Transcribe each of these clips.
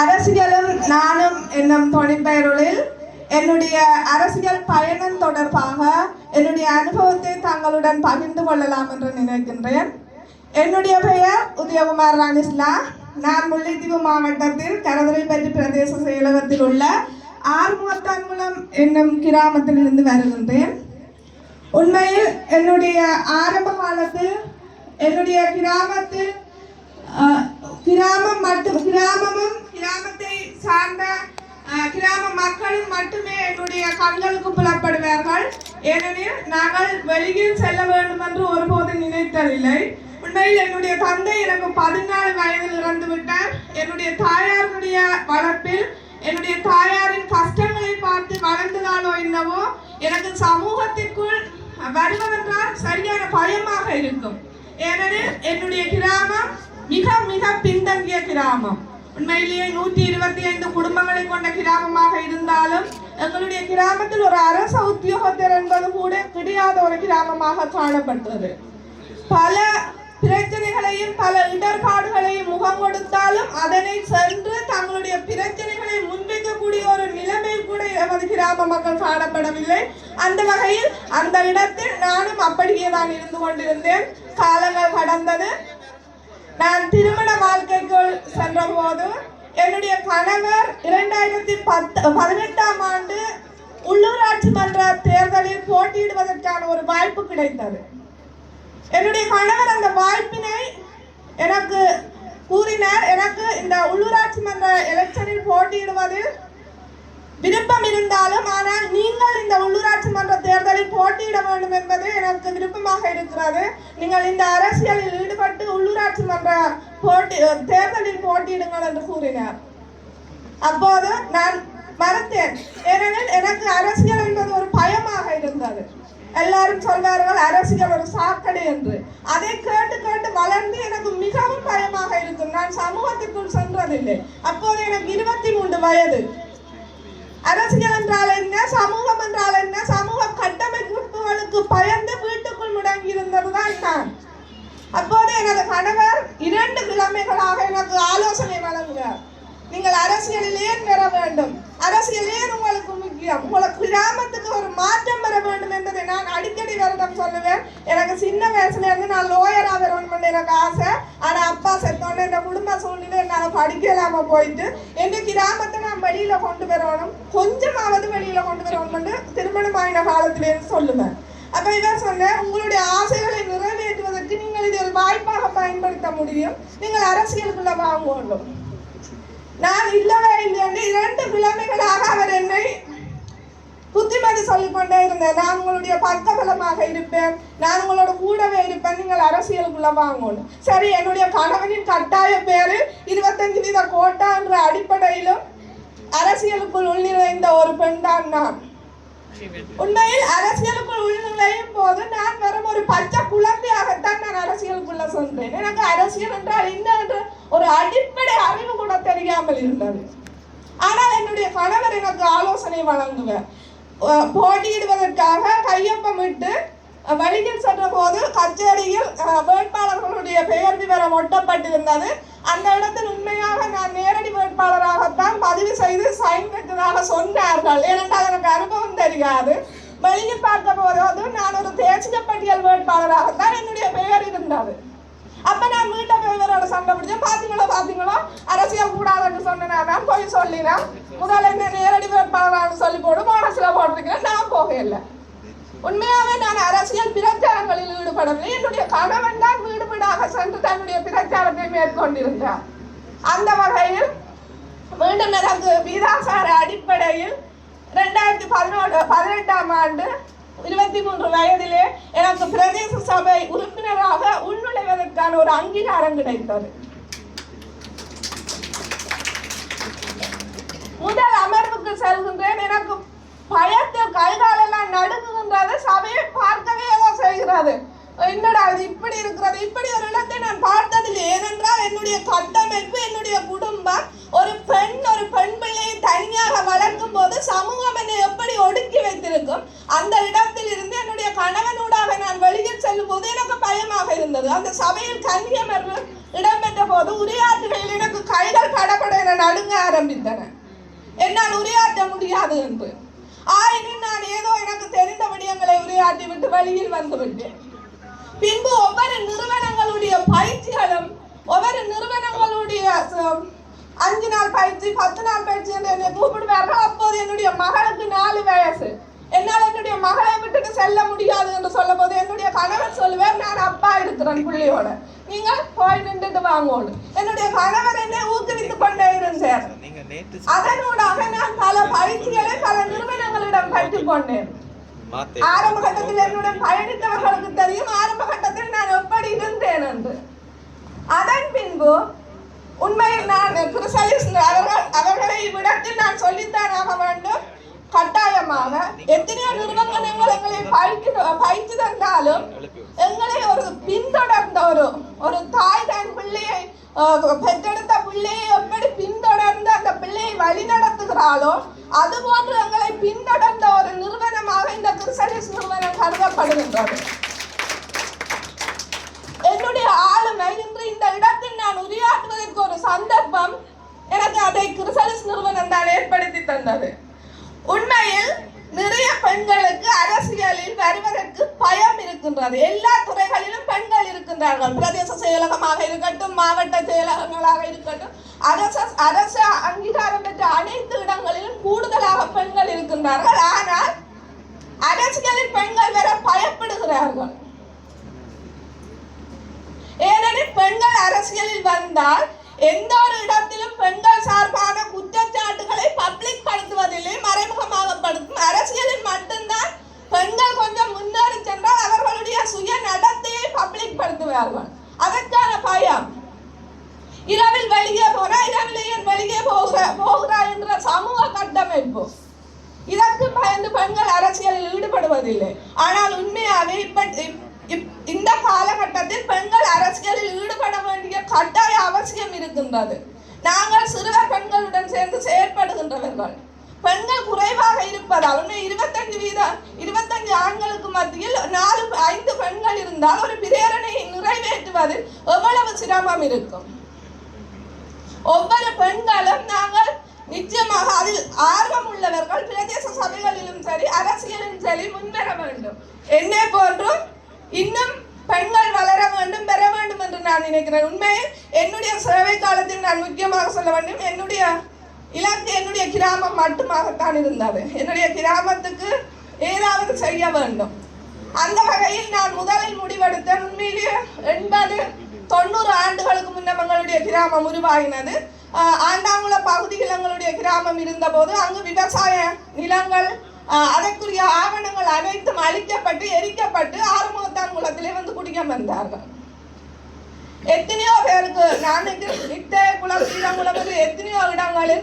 அரசியலும் நானும் என்னும் தொழிற்பெயருளில் என்னுடைய அரசியல் பயணம் தொடர்பாக என்னுடைய அனுபவத்தை தங்களுடன் பகிர்ந்து கொள்ளலாம் என்று நினைக்கின்றேன். என்னுடைய பெயர் உதயகுமார் ராணிஸ்லா. நான் முல்லைத்தீவு மாவட்டத்தில் கரதுரைப்பட்டி பிரதேச செயலகத்தில் உள்ள ஆறுமுகத்தான்குளம் என்னும் கிராமத்தில் இருந்து வருகின்றேன். உண்மையில் என்னுடைய ஆரம்ப காலத்தில் என்னுடைய கிராமத்தில் கிராமம் மட்டும் கிராமமும் கிராமத்தை சார்ந்த கிராம மக்களும் மட்டுமே என்னுடைய கண்களுக்கு புலப்படுவார்கள். ஏனெனில் நாங்கள் வெளியில் செல்ல வேண்டும் என்று ஒருபோதும் நினைத்ததில்லை. உண்மையில் என்னுடைய தந்தை எனக்கு பதினாலு வயதில் இறந்து விட்டார் என்னுடைய தாயாருடைய வளர்ப்பில் என்னுடைய தாயாரின் கஷ்டங்களை பார்த்து வளர்ந்ததாலோ என்னவோ எனக்கு சமூகத்திற்குள் வருவதென்றால் சரியான பயமாக இருக்கும். ஏனெனில் என்னுடைய கிராமம் மிக மிக பின்தங்கிய கிராமம். உண்மையிலேயே நூற்றி இருபத்தி ஐந்து குடும்பங்களை கொண்ட கிராமமாக இருந்தாலும் எங்களுடைய கிராமத்தில் ஒரு அரச உத்தியோகத்தர் என்பது கூட கிடையாத ஒரு கிராமமாக காணப்பட்டது. பல பிரச்சனைகளையும் பல இடர்பாடுகளையும் முகம் கொடுத்தாலும் அதனை சென்று தங்களுடைய பிரச்சனைகளை முன்வைக்கக்கூடிய ஒரு நிலைமை கூட எமது கிராம மக்கள் காணப்படவில்லை. அந்த வகையில் அந்த இடத்தில் நானும் அப்படியே நான் இருந்து கொண்டிருந்தேன். காலங்கள் கடந்தது. நான் திருமண வாழ்க்கைக்குள் சென்ற போது என்னுடைய கணவர் இரண்டாயிரத்தி பத்து பதினெட்டாம் ஆண்டு உள்ளூராட்சி மன்ற தேர்தலில் போட்டியிடுவதற்கான ஒரு வாய்ப்பு கிடைத்தது. என்னுடைய கணவர் அந்த வாய்ப்பினை எனக்கு கூறினார். எனக்கு இந்த உள்ளூராட்சி மன்ற எலெக்ஷனில் போட்டியிடுவதில் விருப்பம் இருந்தாலும் ஆனால் நீங்கள் இந்த உள்ளூராட்சி மன்ற தேர்தலில் போட்டியிட வேண்டும் என்பது எனக்கு விருப்பமாக இருக்கிறது. நீங்கள் இந்த அரசியலில் ஈடுபட்டு உள்ளூராட்சி மன்ற போட்டி தேர்தலில் போட்டியிடுங்கள் என்று கூறினார். அப்போது நான் மறுத்தேன். ஏனெனில் எனக்கு அரசியல் என்பது ஒரு பயமாக இருந்தது. எல்லாரும் சொல்வார்கள் அரசியல் ஒரு சாக்கடை என்று. அதை கேட்டு கேட்டு வளர்ந்து எனக்கு மிகவும் பயமாக இருக்கும். நான் சமூகத்திற்குள் சென்றதில்லை. அப்போது எனக்கு இருபத்தி மூன்று வயது அரசியல் என்றால் என்ன சமூகம் என்றால் என்ன சமூக கட்டமைப்புகளுக்கு பயந்து வீட்டுக்குள் முடங்கி இருந்ததுதான் நான். அப்போது எனது கணவர் இரண்டு கிழமைகளாக எனக்கு ஆலோசனை வழங்குகிறார். நீங்கள் அரசியலில் ஏன் பெற வேண்டும்? அரசியல் ஏன் உங்களுக்கு முக்கியம்? உங்களுக்கு கிராமத்துக்கு ஒரு மாற்றம் பெற வேண்டும் என்பதை நான் அடிக்கடி வருடம் சொல்லுவேன். எனக்கு சின்ன வயசுல இருந்து நான் லோயரா வரணும் எனக்கு ஆசை. ஆனா அப்பா செத்தோன்னு என் குடும்ப சூழ்நிலை என்னால் படிக்கலாம போயிட்டு எங்க கிராமத்தை நான் வெளியில கொண்டு வரணும். கொஞ்சமாவது வெளியில கொண்டு வரணும்னு திருமணம் ஆயின காலத்திலேருந்து சொல்லுவேன். அப்ப இவர் சொன்னேன். உங்களுடைய ஆசைகளை நிறைவேற்றுவதற்கு நீங்கள் இதை ஒரு வாய்ப்பாக பயன்படுத்த முடியும். நீங்கள் அரசியலுக்குள்ள வாங்க வேண்டும். நான் இல்லவே இல்லை என்று இரண்டு கிழமைகளாக அவர் என்னை புத்திமதி சொல்லிக் கொண்டே இருந்தேன். நான் உங்களுடைய பக்கபலமாக இருப்பேன். நான் உங்களோட கூடவே இருப்பேன். நீங்கள் அரசியலுக்குள்ள வாங்கணும் சரி என்னுடைய கணவனின் கட்டாய பேரு இருபத்தஞ்சு வீத கோட்டான்ற அடிப்படையிலும் அரசியலுக்குள் உள்நுழைந்த ஒரு பெண் தான் நான். உண்மையில் அரசியலுக்குள் உள்நுழையும் போது நான் வெறும் ஒரு பச்சை குழந்தையாகத்தான் நான் அரசியலுக்குள்ள சென்றேன். எனக்கு அரசியல் என்றால் என்ன என்று ஒரு அடிப்படை அறிவு கூட தெரியாமல் இருந்தது. ஆனால் என்னுடைய கணவர் எனக்கு ஆலோசனை வழங்குவார். போட்டியிடுவதற்காக கையொப்பமிட்டு அஹ் வழியில் சென்ற போது கச்சேரியில் வேட்பாளர்களுடைய பெயர் விவரம் ஒட்டப்பட்டிருந்தது. அந்த இடத்தில் உண்மையாக நான் நேரடி வேட்பாளராகத்தான் பதிவு செய்து சைன் பெற்றதாக சொன்னார்கள். ஏனென்றால் எனக்கு அனுபவம் தெரியாது. வெளியில் பார்க்க போது நான் ஒரு தேசிய பட்டியல் வேட்பாளராகத்தான் என்னுடைய பெயர் இருந்தது. அப்ப நான் வீட்டை பெயரோட சண்டை பிடிச்சேன் பாத்தீங்களோ பாத்தீங்களோ அரசியல் கூடாதுன்னு சொன்னேன். நான் போய் சொல்லினேன். முதல்ல என்ன நேரடி வேட்பாளராக சொல்லி போடு மனசுல போட்டிருக்கேன் நான் போக இல்லை உண்மையாவே நான் அரசியல் பிரச்சாரங்களில் ஈடுபடவில்லை. என்னுடைய கணவன் தான் வீடு சென்று தன்னுடைய பிரச்சாரத்தை மேற்கொண்டிருந்தார் அந்த வகையில் மீண்டும் எனக்கு வீதாசார அடிப்படையில் ரெண்டாயிரத்தி பதினோரு பதினெட்டாம் ஆண்டு இருபத்தி மூன்று வயதிலே எனக்கு பிரதேச சபை உறுப்பினராக உள்நுழைவதற்கான ஒரு அங்கீகாரம் கிடைத்தது. முதல் அமர்வுக்கு செல்கின்றேன். எனக்கு பயத்தில் கைகாலெல்லாம் நடுங்குகின்றது சபையை பார்க்கவே ஏதோ செய்கிறது என்னடா இது இப்படி இருக்கிறது இப்படி ஒரு இடத்தை நான் பார்த்ததில்லை ஏனென்றால் என்னுடைய கட்டமைப்பு என்னுடைய குடும்பம் ஒரு பெண் ஒரு பெண் பிள்ளையை தனியாக வளர்க்கும் போது சமூகம் என்னை எப்படி ஒடுக்கி வைத்திருக்கும் அந்த இடத்தில் இருந்து என்னுடைய கணவனூடாக நான் வெளியில் செல்லும் போது எனக்கு பயமாக இருந்தது அந்த சபையில் கன்னியமர்கள் இடம்பெற்ற போது உரையாற்றுகையில் எனக்கு கைகள் கடப்பட என நடுங்க ஆரம்பித்தன. என்னால் உரையாற்ற முடியாது என்று. ஆயினும் நான் ஏதோ எனக்கு தெரிந்த விடயங்களை உரையாற்றி விட்டு வெளியில் வந்துவிட்டேன் பின்பு ஒவ்வொரு நிறுவனங்களுடைய பயிற்சிகளும் ஒவ்வொரு நிறுவனங்களுடைய அஞ்சு நாள் பயிற்சி பத்து நாள் பயிற்சி என்று என்னை கூப்பிடுவார்கள். அப்போது என்னுடைய மகளுக்கு நாலு வயசு. என்னால் என்னுடைய மகளை விட்டுட்டு செல்ல முடியாது என்று சொல்லும் போது என்னுடைய கணவர் சொல்லுவார் நான் அப்பா இருக்கிறேன் பிள்ளையோட. நீங்கள் போய் நின்றுட்டு வாங்கோடு. என்னுடைய கணவர் என்னை ஊக்குவித்துக் கொண்டே இருந்தார். அதனூடாக நான் பல பயிற்சிகளை பல நிறுவனங்களிடம் கற்றுக் கொண்டேன். மாத்தே ஆரம்ப கட்டத்தில் என்னுடன் பயணித்தவர்களுக்கு தெரியும் ஆரம்ப கட்டத்தில் நான் எப்படி இருந்தேன் என்று. அதன் பின்பு உண்மையில் நான் அவர்கள் அவர்களை இவ்விடத்தில் நான் சொல்லித்தான் ஆக வேண்டும். கட்டாயமாக எத்தனையோ நிறுவனங்கள் எங்களை எங்களை பயிற்சி பயிற்சி தந்தாலும் எங்களை ஒரு பின்தொடர்ந்த ஒரு ஒரு தாய் தன் பிள்ளையை பெற்றெடுத்த பிள்ளையை எப்படி பின்தொடர்ந்து அந்த பிள்ளையை வழி நடத்துகிறாளோ அது போன்று எங்களை பின்தொடர்ந்த ஒரு நிறுவனமாக இந்த கிறிஸ்தலிஸ் நிறுவனம் கருதப்படுகின்றது என்னுடைய ஆளுமை இன்று இந்த இடத்தில் நான் உரையாற்றுவதற்கு ஒரு சந்தர்ப்பம் எனக்கு அதை கிறிஸ்தலிஸ் நிறுவனம் தான் ஏற்படுத்தி தந்தது உண்மையில் நிறைய பெண்களுக்கு அரசியலில் வருவதற்கு பயம் இருக்கின்றது. எல்லா துறைகளிலும் பெண்கள் இருக்கின்றார்கள். பிரதேச செயலகமாக இருக்கட்டும் மாவட்ட செயலகங்களாக இருக்கட்டும் அரச அரச அங்கீகாரம் பெற்ற அனைத்து இடங்களிலும் கூடுதலாக பெண்கள் இருக்கின்றார்கள். ஆனால் அரசியலில் பெண்கள் வர பயப்படுகிறார்கள். ஏனெனில் பெண்கள் அரசியலில் வந்தால் எந்த ஒரு இடத்திலும் பெண்கள் சார்பான குற்றச்சாட்டுகளை பப்ளிக் படுத்துவதில்லை மறைமுகமாக படுத்தும் அரசியலில் மட்டும்தான் பெண்கள் கொஞ்சம் முன்னேறி சென்றால் அவர்களுடைய சுய நடத்தையை பப்ளிக் படுத்துவார்கள். அதற்கான பயம். இரவில் வெளியே போறா இரவிலேயே வெளியே போகிற போகிறா என்ற சமூக கட்டமைப்பு. இதற்கு பயந்து பெண்கள் அரசியலில் ஈடுபடுவதில்லை. ஆனால் உண்மையாகவே இப்ப இப்- இந்த காலகட்டத்தில் பெண்கள் அரசியலில் ஈடுபட வேண்டிய கட்டாய அவசியம் இருக்கின்றது. நாங்கள் சிறுவர் பெண்களுடன் சேர்ந்து செயற்படுகின்றவர்கள். பெண்கள் குறைவாக இருப்பதால் இருபத்தஞ்சு வீதம் இருபத்தஞ்சு ஆண்களுக்கு மத்தியில் நாலு ஐந்து பெண்கள் இருந்தால் ஒரு பிரேரணையை நிறைவேற்றுவதில் எவ்வளவு சிரமம் இருக்கும்? ஒவ்வொரு பெண்களும் நாங்கள் நிச்சயமாக அதில் ஆறு உள்ளவர்கள் பிரதேச சபைகளிலும் சரி அரசியலிலும் சரி முன்வர வேண்டும் என்னை போன்றும் இன்னும் பெண்கள் வளர வேண்டும் பெற வேண்டும் என்று நான் என்னுடைய சேவை காலத்தில் நான் முக்கியமாக சொல்ல வேண்டும். என்னுடைய இலக்கு என்னுடைய கிராமம் மட்டுமாகத்தான் இருந்தது. என்னுடைய கிராமத்துக்கு ஏதாவது செய்ய வேண்டும். அந்த வகையில் நான் முதலில் முடிவெடுத்தேன். உண்மையிலேயே எண்பது தொண்ணூறு ஆண்டுகளுக்கு முன்னர் எங்களுடைய கிராமம் உருவாகினது. ஆண்டாங்குள பகுதியில் எங்களுடைய கிராமம் இருந்தபோது அங்கு விவசாய நிலங்கள் அதற்குரிய ஆவணங்கள் அனைத்தும் அழிக்கப்பட்டு எரிக்கப்பட்டு ஆறுமுகத்தான் குளத்திலே வந்து குடிக்க வந்தார்கள் எத்தனையோ பேருக்கு நான் நித்த ஸ்ரீரங்குளம் என்று எத்தனையோ இடங்களில்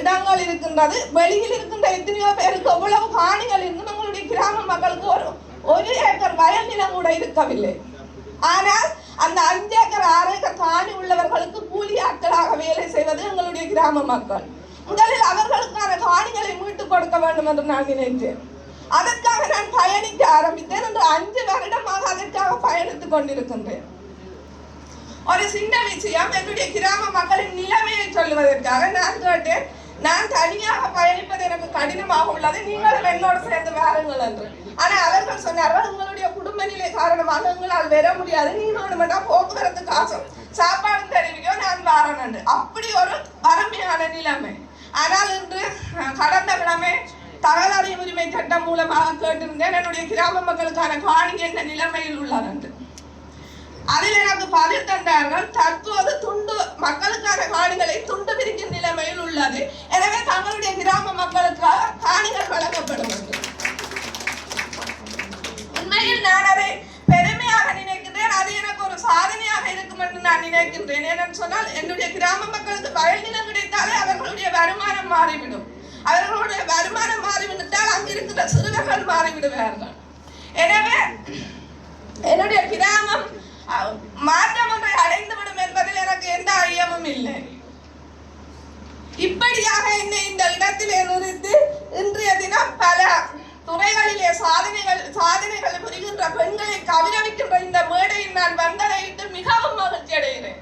இடங்கள் இருக்கின்றது. வெளியில் இருக்கின்ற எத்தனையோ பேருக்கு எவ்வளவு காணிகள் இருந்து நம்மளுடைய கிராம மக்களுக்கு ஒரு ஒரு ஏக்கர் வயல் நிலம் கூட இருக்கவில்லை. ஆனால் அந்த அஞ்சு ஏக்கர் ஆறு ஏக்கர் காணி உள்ளவர்களுக்கு கூலி ஆட்களாக வேலை செய்வது எங்களுடைய கிராம மக்கள். முதலில் அவர்களுக்கான காணிகளை மீட்டுக் கொடுக்க வேண்டும் என்று நான் நினைத்தேன். அதற்காக நான் பயணிக்க ஆரம்பித்தேன். என்று அஞ்சு வருடமாக அதற்காக பயணித்துக் கொண்டிருக்கின்றேன். ஒரு சின்ன விஷயம். என்னுடைய கிராம மக்களின் நிலைமையை சொல்லுவதற்காக நான் கேட்டேன். நான் தனியாக பயணிப்பது எனக்கு கடினமாக உள்ளது. நீங்களும் என்னோடு சேர்ந்து வாருங்கள் என்று. ஆனால் அவர்கள் சொன்னார்கள் உங்களுடைய குடும்ப நிலை காரணமாக உங்களால் வர முடியாது. நீங்களோடு மட்டும் போக்குவரத்து காசும் சாப்பாடு தெரிவிக்கோ நான் வாரேன் என்று. அப்படி ஒரு வறுமையான நிலைமை. ஆனால் இன்று கடந்த கிழமை தகவல் உரிமை சட்டம் மூலமாக கேட்டிருந்தேன். என்னுடைய கிராம மக்களுக்கான காணி என்ன நிலைமையில் உள்ளது என்று. அதில் எனக்கு பதில் தந்தார்கள். தற்போது துண்டு மக்களுக்கான காணிகளை துண்டு பிரிக்கும் நிலைமையில் உள்ளது. எனவே தங்களுடைய கிராம மக்களுக்காக காணிகள் வழங்கப்படும் உண்மையில் நான் அதை பெருமையாக நினைக்கின்றேன். அது எனக்கு ஒரு சாதனையாக இருக்கும் என்று நான் நினைக்கின்றேன். ஏனென்று சொன்னால் என்னுடைய கிராம மக்களுக்கு வயல் நிலம் கிடைத்தாலே அவர்களுடைய வருமானம் மாறிவிடும். அவர்களுடைய வருமானம் மாறிவிட்டால் அங்கிருக்கிற சிறுவர்கள் மாறிவிடுவார்கள். எனவே என்னுடைய கிராமம் மாற்றம் ஒன்றை அடைந்துவிடும் என்பதில் எனக்கு எந்த ஐயமும் இல்லை. இப்படியாக என்னை இந்த இடத்திலே நிறுத்தி இன்றைய தினம் பல துறைகளிலே சாதனைகள் சாதனைகள் புரிகின்ற பெண்களை கவிரவிக்கின்ற இந்த மேடையில் நான் வந்ததையிட்டு மிகவும் மகிழ்ச்சி அடைகிறேன்.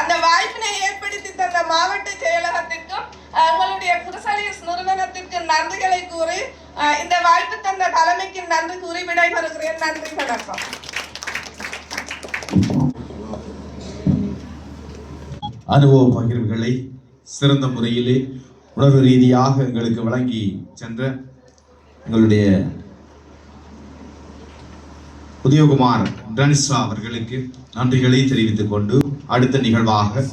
அந்த வாய்ப்பினை ஏற்படுத்தி தந்த மாவட்ட செயலகத்திற்கும் எங்களுடைய கிறிசலியஸ் நிறுவனத்திற்கு நன்றிகளை கூறி இந்த வாய்ப்பு தந்த தலைமைக்கு நன்றி கூறி விடைபெறுகிறேன். நன்றி வணக்கம். அனுபவ பகிர்வுகளை சிறந்த முறையிலே உணர்வு ரீதியாக எங்களுக்கு வழங்கி சென்ற எங்களுடைய உதயகுமார் டன்ஸ்ரா அவர்களுக்கு நன்றிகளை தெரிவித்துக் கொண்டு அடுத்த நிகழ்வாக